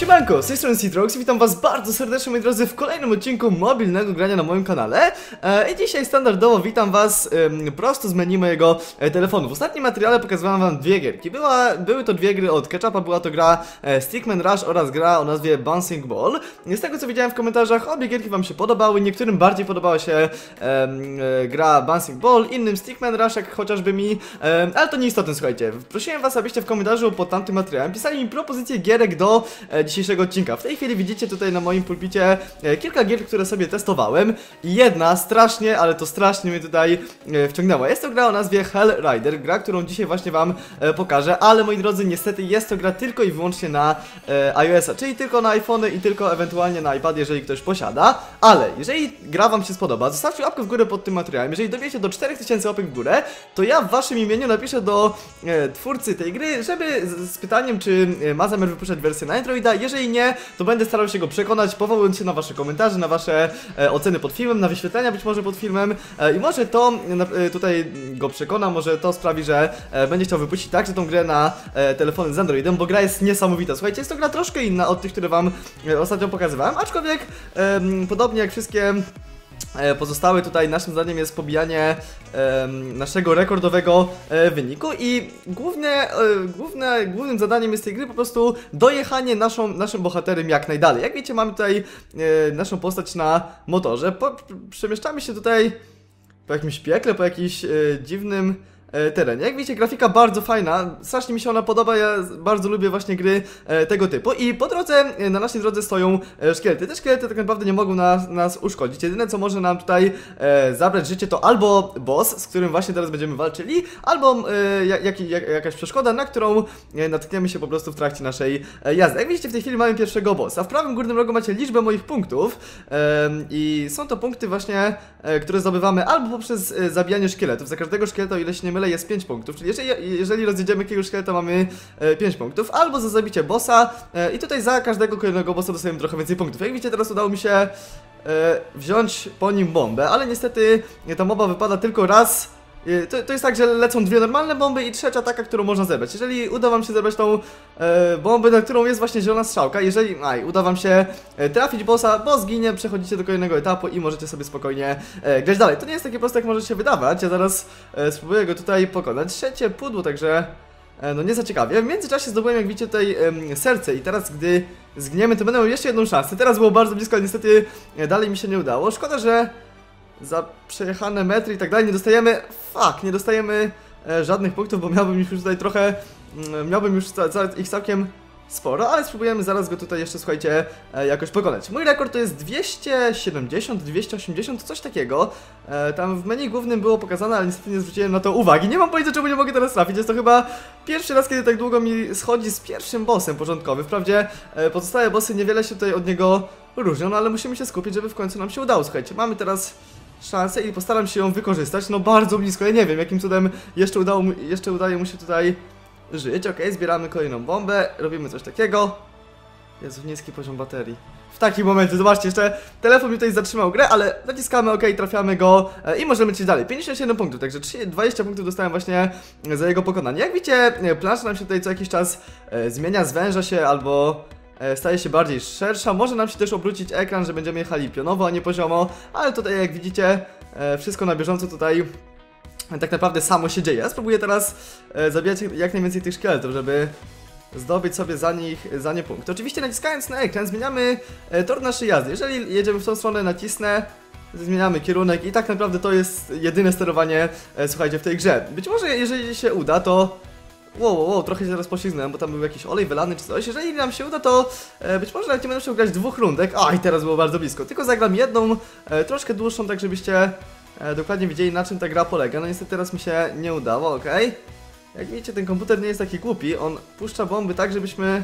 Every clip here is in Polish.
Siemanko, z tej strony Citrox witam was bardzo serdecznie moi drodzy w kolejnym odcinku mobilnego grania na moim kanale. E, I dzisiaj standardowo witam was prosto z menu mojego e, telefonu. W ostatnim materiale pokazywałem wam dwie gierki. Była, Były to dwie gry od Ketchupa, była to gra e, Stickman Rush oraz gra o nazwie Bouncing Ball. Z tego co widziałem w komentarzach, obie gierki wam się podobały. Niektórym bardziej podobała się e, gra Bouncing Ball, innym Stickman Rush jak chociażby mi. Ale to nieistotne słuchajcie. Prosiłem was abyście w komentarzu pod tamtym materiałem pisali mi propozycje gierek do e, dzisiejszego odcinka. W tej chwili widzicie tutaj na moim pulpicie e, kilka gier, które sobie testowałem i jedna strasznie, ale to strasznie mnie tutaj e, wciągnęła. Jest to gra o nazwie Hell Rider, gra, którą dzisiaj właśnie wam e, pokażę, ale moi drodzy, niestety jest to gra tylko i wyłącznie na iOS-a, czyli tylko na iPhony i tylko ewentualnie na iPad, jeżeli ktoś posiada, ale jeżeli gra wam się spodoba, zostawcie łapkę w górę pod tym materiałem. Jeżeli dowiecie do 4000 łapek w górę, to ja w waszym imieniu napiszę do twórcy tej gry, żeby z, z pytaniem, czy ma zamiar wypuszczać wersję na Androida. Jeżeli nie, to będę starał się go przekonać, powołując się na wasze komentarze, na wasze e, oceny pod filmem, na wyświetlenia być może pod filmem e, i może to e, tutaj go przekona, może to sprawi, że e, będzie chciał wypuścić także tą grę na e, telefony z Androidem, bo gra jest niesamowita. Słuchajcie, jest to gra troszkę inna od tych, które wam e, ostatnio pokazywałem, aczkolwiek podobnie jak wszystkie E, Pozostałe tutaj naszym zdaniem jest pobijanie naszego rekordowego e, wyniku i główne, e, główne, głównym zadaniem jest tej gry po prostu dojechanie naszą, naszym bohaterem jak najdalej. Jak wiecie mamy tutaj naszą postać na motorze, po, przemieszczamy się tutaj po jakimś piekle, po jakimś dziwnym e, terenie. Jak widzicie, grafika bardzo fajna, strasznie mi się ona podoba, ja bardzo lubię właśnie gry e, tego typu i po drodze, e, na naszej drodze stoją szkielety. Te szkielety tak naprawdę nie mogą nas, nas uszkodzić. Jedyne co może nam tutaj zabrać życie to albo boss, z którym właśnie teraz będziemy walczyli, albo jak, jak, jak, jakaś przeszkoda, na którą natkniemy się po prostu w trakcie naszej jazdy. Jak widzicie, w tej chwili mamy pierwszego bossa. W prawym górnym rogu macie liczbę moich punktów i są to punkty właśnie, które zdobywamy albo poprzez zabijanie szkieletów. Za każdego szkieleta, o ile się nie mylę, jest 5 punktów, czyli jeżeli, jeżeli rozjedziemy jakiegoś szkieleta, mamy e, 5 punktów, albo za zabicie bossa e, i tutaj za każdego kolejnego bossa dostajemy trochę więcej punktów. Jak widzicie, teraz udało mi się e, wziąć po nim bombę, ale niestety e, ta moba wypada tylko raz To, to jest tak, że lecą dwie normalne bomby i trzecia taka, którą można zebrać. Jeżeli uda wam się zebrać tą e, bombę, na którą jest właśnie zielona strzałka, jeżeli aj, uda wam się e, trafić bossa, bo zginie, przechodzicie do kolejnego etapu i możecie sobie spokojnie e, grać dalej. To nie jest takie proste, jak może się wydawać. Ja zaraz e, spróbuję go tutaj pokonać. Trzecie pudło, także e, no nie za ciekawie. W międzyczasie zdobyłem, jak widzicie, tutaj serce i teraz, gdy zgniemy, to będę miał jeszcze jedną szansę. Teraz było bardzo blisko, ale niestety e, dalej mi się nie udało. Szkoda, że za przejechane metry i tak dalej nie dostajemy, fuck, nie dostajemy e, żadnych punktów, bo miałbym już tutaj trochę, mm, miałbym już ich całkiem sporo, ale spróbujemy zaraz go tutaj jeszcze, słuchajcie, e, jakoś pokonać. Mój rekord to jest 270, 280, coś takiego. E, tam w menu głównym było pokazane, ale niestety nie zwróciłem na to uwagi. Nie mam pojęcia, czemu nie mogę teraz trafić. Jest to chyba pierwszy raz, kiedy tak długo mi schodzi z pierwszym bossem porządkowym. Wprawdzie e, pozostałe bossy niewiele się tutaj od niego różnią, no ale musimy się skupić, żeby w końcu nam się udało. Słuchajcie, mamy teraz szansę i postaram się ją wykorzystać. No bardzo blisko, ja nie wiem jakim cudem jeszcze, udało, mu- jeszcze udaje mu się tutaj żyć. Okej, zbieramy kolejną bombę, robimy coś takiego. Jezu, niski poziom baterii. W takim momencie, zobaczcie, jeszcze telefon mi tutaj zatrzymał grę, ale naciskamy OK, trafiamy go e, i możemy lecieć dalej. 57 punktów, także 3, 20 punktów dostałem właśnie za jego pokonanie. Jak widzicie, e, plansza nam się tutaj co jakiś czas e, zmienia, zwęża się albo staje się bardziej szersza. Może nam się też obrócić ekran, że będziemy jechali pionowo, a nie poziomo, ale tutaj jak widzicie, e, wszystko na bieżąco tutaj tak naprawdę samo się dzieje. Ja spróbuję teraz e, zabijać jak najwięcej tych szkieletów, żeby zdobyć sobie za nich za nie punkt. Oczywiście naciskając na ekran zmieniamy e, tor naszej jazdy. Jeżeli jedziemy w tą stronę, nacisnę, zmieniamy kierunek i tak naprawdę to jest jedyne sterowanie, e, słuchajcie, w tej grze. Być może jeżeli się uda, to Wow, wow, wow, trochę się teraz poślizgnąłem, bo tam był jakiś olej wylany czy coś. Jeżeli nam się uda, to e, być może nawet nie będę musiał grać dwóch rundek. A, i teraz było bardzo blisko. Tylko zagram jedną, e, troszkę dłuższą, tak żebyście e, dokładnie wiedzieli na czym ta gra polega. No niestety teraz mi się nie udało, okej. Jak widzicie, ten komputer nie jest taki głupi. On puszcza bomby tak, żebyśmy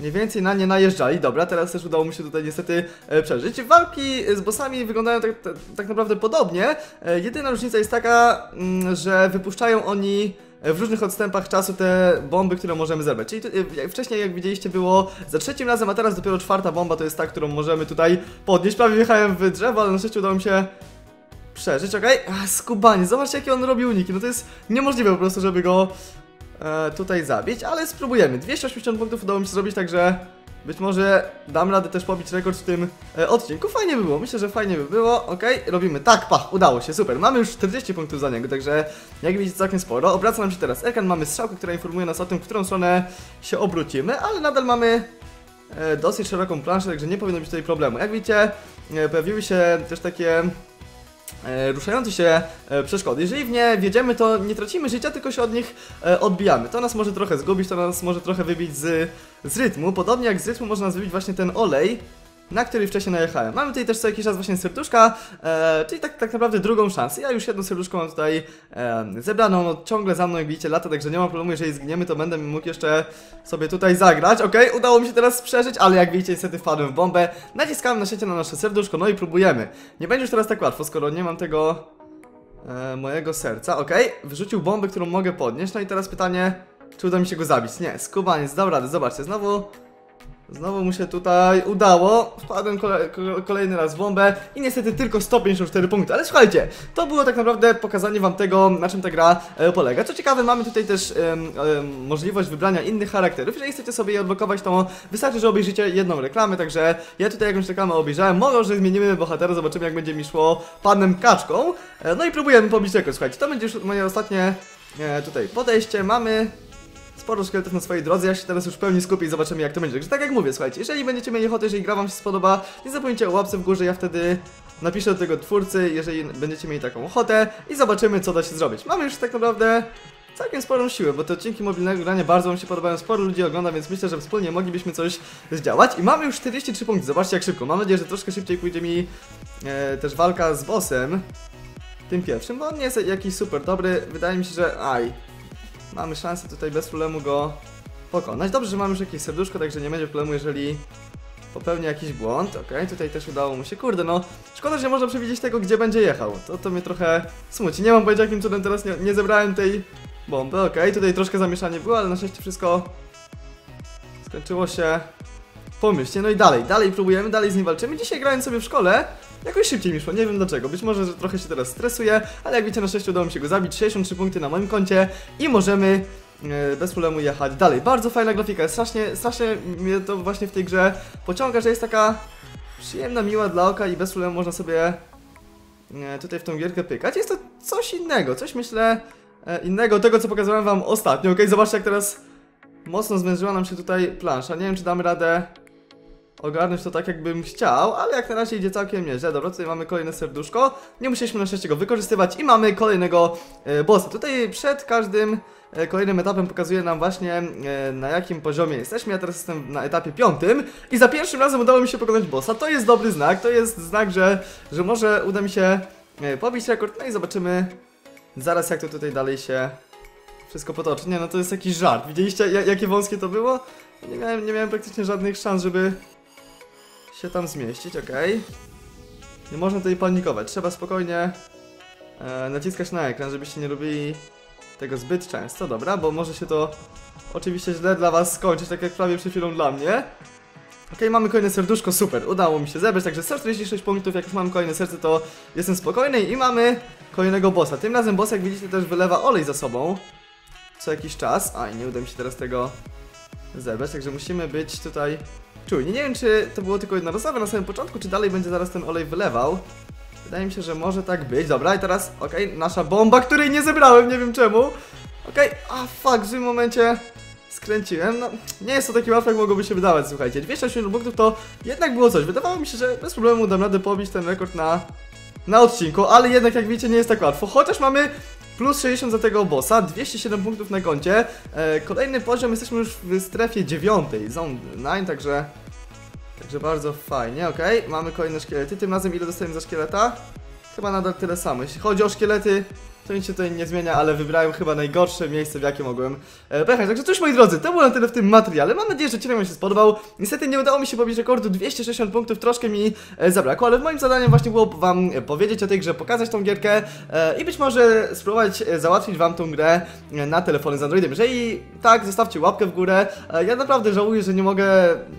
mniej więcej na nie najeżdżali. Dobra, teraz też udało mi się tutaj niestety e, przeżyć. Walki z bossami wyglądają tak, tak, tak naprawdę podobnie. E, jedyna różnica jest taka, mm, że wypuszczają oni w różnych odstępach czasu te bomby, które możemy zebrać. Czyli e, jak wcześniej, jak widzieliście, było za trzecim razem, a teraz dopiero czwarta bomba to jest ta, którą możemy tutaj podnieść. Prawie wjechałem w drzewo, ale na szczęście udało mi się przeżyć, okej? Okay? Skubanie, zobaczcie jakie on robi uniki, no to jest niemożliwe po prostu, żeby go e, tutaj zabić, ale spróbujemy. 280 punktów udało mi się zrobić, także być może dam radę też pobić rekord w tym e, odcinku. Fajnie by było, myślę, że fajnie by było. Ok, robimy tak, pach, udało się, super. Mamy już 40 punktów za niego, także jak widzicie całkiem sporo. Obraca nam się teraz ekran, mamy strzałkę, która informuje nas o tym, w którą stronę się obrócimy, ale nadal mamy e, dosyć szeroką planszę, także nie powinno być tutaj problemu. Jak widzicie, e, pojawiły się też takie ruszające się e, przeszkody. Jeżeli w nie wjedziemy, to nie tracimy życia, tylko się od nich e, odbijamy. To nas może trochę zgubić, to nas może trochę wybić z, z rytmu. Podobnie jak z rytmu można nas wybić właśnie ten olej, na który wcześniej najechałem. Mamy tutaj też co jakiś czas właśnie serduszka, e, czyli tak, tak naprawdę drugą szansę. Ja już jedno serduszko mam tutaj e, zebraną, no, ciągle za mną jak widzicie lata, także nie ma problemu, jeżeli zginiemy, to będę mógł jeszcze sobie tutaj zagrać. Ok, udało mi się teraz przeżyć, ale jak widzicie niestety wpadłem w bombę. Naciskałem na siecie na nasze serduszko, no i próbujemy. Nie będzie już teraz tak łatwo, skoro nie mam tego e, mojego serca. Ok, wyrzucił bombę, którą mogę podnieść, no i teraz pytanie, czy uda mi się go zabić? Nie, skubaniec, dał radę, zobaczcie, znowu Znowu mu się tutaj udało. Wpadłem kole ko- kolejny raz w bombę i niestety tylko 154 punkty. Ale słuchajcie, to było tak naprawdę pokazanie wam tego, na czym ta gra e, polega. Co ciekawe, mamy tutaj też em, em, możliwość wybrania innych charakterów. Jeżeli chcecie sobie je odblokować, to wystarczy, że obejrzycie jedną reklamę. Także ja tutaj jakąś reklamę obejrzałem. Może zmienimy bohatera, zobaczymy jak będzie mi szło panem kaczką. E, no i próbujemy pobić rekord. Słuchajcie, to będzie już moje ostatnie e, tutaj podejście. Mamy sporo szkieletów na swojej drodze, ja się teraz już w pełni skupię i zobaczymy jak to będzie. Także tak jak mówię, słuchajcie, jeżeli będziecie mieli ochotę, jeżeli gra wam się spodoba, nie zapomnijcie o łapce w górze, ja wtedy napiszę do tego twórcy, jeżeli będziecie mieli taką ochotę i zobaczymy co da się zrobić. Mamy już tak naprawdę całkiem sporą siłę, bo te odcinki mobilnego grania bardzo wam się podobają, sporo ludzi ogląda, więc myślę, że wspólnie moglibyśmy coś zdziałać i mamy już 43 punkty, zobaczcie jak szybko, mam nadzieję, że troszkę szybciej pójdzie mi e, też walka z bossem, tym pierwszym, bo on nie jest jakiś super dobry, wydaje mi się, że aj, mamy szansę tutaj bez problemu go pokonać. Dobrze, że mamy już jakieś serduszko, także nie będzie problemu, jeżeli popełni jakiś błąd. Okej, tutaj też udało mu się. Kurde, no szkoda, że nie można przewidzieć tego, gdzie będzie jechał. To, to mnie trochę smuci. Nie mam pojęcia, jakim cudem teraz nie, nie zebrałem tej bomby. Okej, tutaj troszkę zamieszanie było, ale na szczęście wszystko skończyło się pomyślnie. No i dalej, dalej próbujemy, dalej z nim walczymy. Dzisiaj grając sobie w szkole, jakoś szybciej mi szło, nie wiem dlaczego. Być może, że trochę się teraz stresuję, ale jak widzicie, na szczęście udało mi się go zabić. 63 punkty na moim koncie i możemy e, bez problemu jechać dalej. Bardzo fajna grafika, strasznie, strasznie mnie to właśnie w tej grze pociąga, że jest taka przyjemna, miła dla oka i bez problemu można sobie e, tutaj w tą gierkę pykać. Jest to coś innego, coś myślę e, innego tego, co pokazałem wam ostatnio. Okej, zobaczcie jak teraz mocno zwężyła nam się tutaj plansza. Nie wiem, czy damy radę ogarnąć to tak, jakbym chciał, ale jak na razie idzie całkiem nieźle. Dobra, tutaj mamy kolejne serduszko. Nie musieliśmy na szczęście go wykorzystywać i mamy kolejnego e, bossa. Tutaj przed każdym e, kolejnym etapem pokazuje nam właśnie e, na jakim poziomie jesteśmy. Ja teraz jestem na etapie piątym i za pierwszym razem udało mi się pokonać bossa. To jest dobry znak, to jest znak, że, że może uda mi się e, pobić rekord. No i zobaczymy zaraz jak to tutaj dalej się wszystko potoczy. Nie no, to jest jakiś żart. Widzieliście ja- jakie wąskie to było? Nie miałem, nie miałem praktycznie żadnych szans, żeby się tam zmieścić, okej. Nie można tutaj panikować, trzeba spokojnie e, naciskać na ekran, żebyście nie robili tego zbyt często, dobra, bo może się to oczywiście źle dla was skończyć, tak jak prawie przed chwilą dla mnie. Okej, mamy kolejne serduszko, super, udało mi się zebrać, także 146 punktów, jak już mamy kolejne serce, to jestem spokojny i mamy kolejnego bossa. Tym razem boss, jak widzicie, też wylewa olej za sobą co jakiś czas. A, i nie uda mi się teraz tego zebrać, także musimy być tutaj czujni. Nie wiem, czy to było tylko jednorazowe na samym początku, czy dalej będzie zaraz ten olej wylewał. Wydaje mi się, że może tak być. Dobra, i teraz, okej, nasza bomba, której nie zebrałem, nie wiem czemu. Okej, a fuck, w złym momencie skręciłem. No, nie jest to takie łatwe, jak mogłoby się wydawać, słuchajcie. 280 punktów to jednak było coś. Wydawało mi się, że bez problemu dam radę pobić ten rekord na, na odcinku, ale jednak, jak widzicie, nie jest tak łatwo. Chociaż mamy plus 60 za tego bossa, 207 punktów na koncie. E, kolejny poziom, jesteśmy już w strefie dziewiątej, zone 9, także... Także bardzo fajnie, okej. Mamy kolejne szkielety. Tym razem ile dostajemy za szkieleta? Chyba nadal tyle samo. Jeśli chodzi o szkielety, to nic się tutaj nie zmienia, ale wybrałem chyba najgorsze miejsce, w jakie mogłem e, pojechać. Także cóż, moi drodzy, to było na tyle w tym materiale. Mam nadzieję, że odcinek Wam się spodobał. Niestety nie udało mi się pobić rekordu 260 punktów, troszkę mi e, zabrakło, ale moim zadaniem właśnie było Wam e, powiedzieć o tej grze, pokazać tą gierkę i być może spróbować załatwić Wam tą grę na telefony z Androidem. Jeżeli tak, zostawcie łapkę w górę. Ja naprawdę żałuję, że nie mogę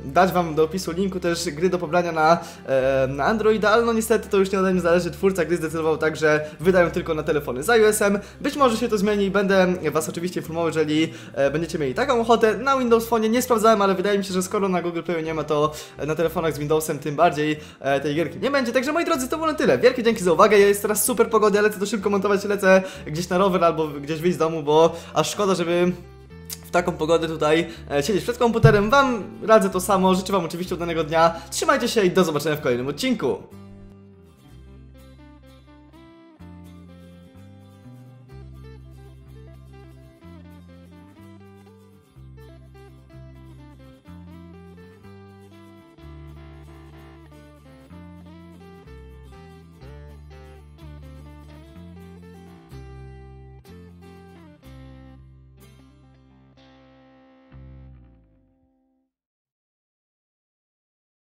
dać Wam do opisu linku też gry do pobrania na, na Androida, ale no niestety to już nie ode mnie zależy. Twórca gry zdecydował tak, że wydają tylko na telefony iOS-em. Być może się to zmieni i będę was oczywiście informował, jeżeli e, będziecie mieli taką ochotę. Na Windows Phone nie sprawdzałem, ale wydaje mi się, że skoro na Google Play nie ma to e, na telefonach z Windowsem, tym bardziej e, tej gierki nie będzie. Także moi drodzy, to było na tyle. Wielkie dzięki za uwagę. Ja jest teraz super pogoda, lecę to szybko montować, lecę gdzieś na rower albo gdzieś wyjść z domu, bo aż szkoda, żeby w taką pogodę tutaj e, siedzieć przed komputerem. Wam radzę to samo. Życzę Wam oczywiście udanego dnia. Trzymajcie się i do zobaczenia w kolejnym odcinku.